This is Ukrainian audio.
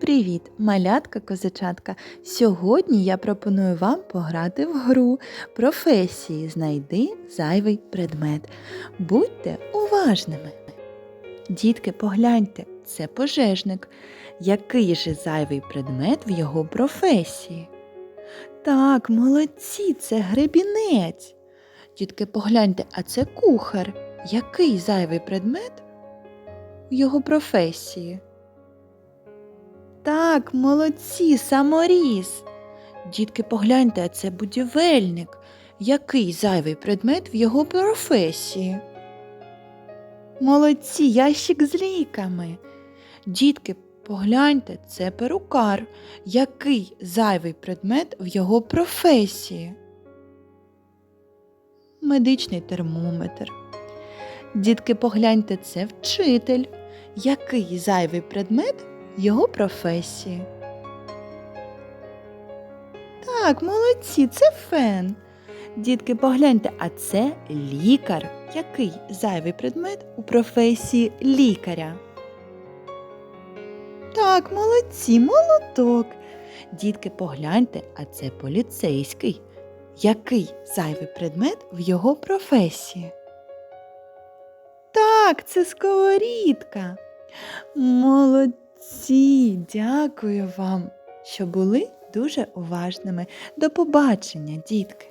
Привіт, малятка козачатка! Сьогодні я пропоную вам пограти в гру професії Знайди зайвий предмет. Будьте уважними. Дітки, погляньте, це пожежник. Який же зайвий предмет в його професії? Так, молодці, це гребінець. Дітки, погляньте, а це кухар. Який зайвий предмет в його професії? Так, молодці, саморіз. Дітки, погляньте, це будівельник. Який зайвий предмет в його професії? Молодці, ящик з ліками. Дітки, погляньте, це перукар. Який зайвий предмет в його професії? Медичний термометр. Дітки, погляньте, це вчитель. Який зайвий предмет його професії. Так, молодці, це фен. Дітки, погляньте, а це лікар. Який зайвий предмет у професії лікаря? Так, молодці, молоток. Дітки, погляньте, а це поліцейський. Який зайвий предмет в його професії? Так, це сковорідка. Молодці. Ці, дякую вам, що були дуже уважними. До побачення, дітки!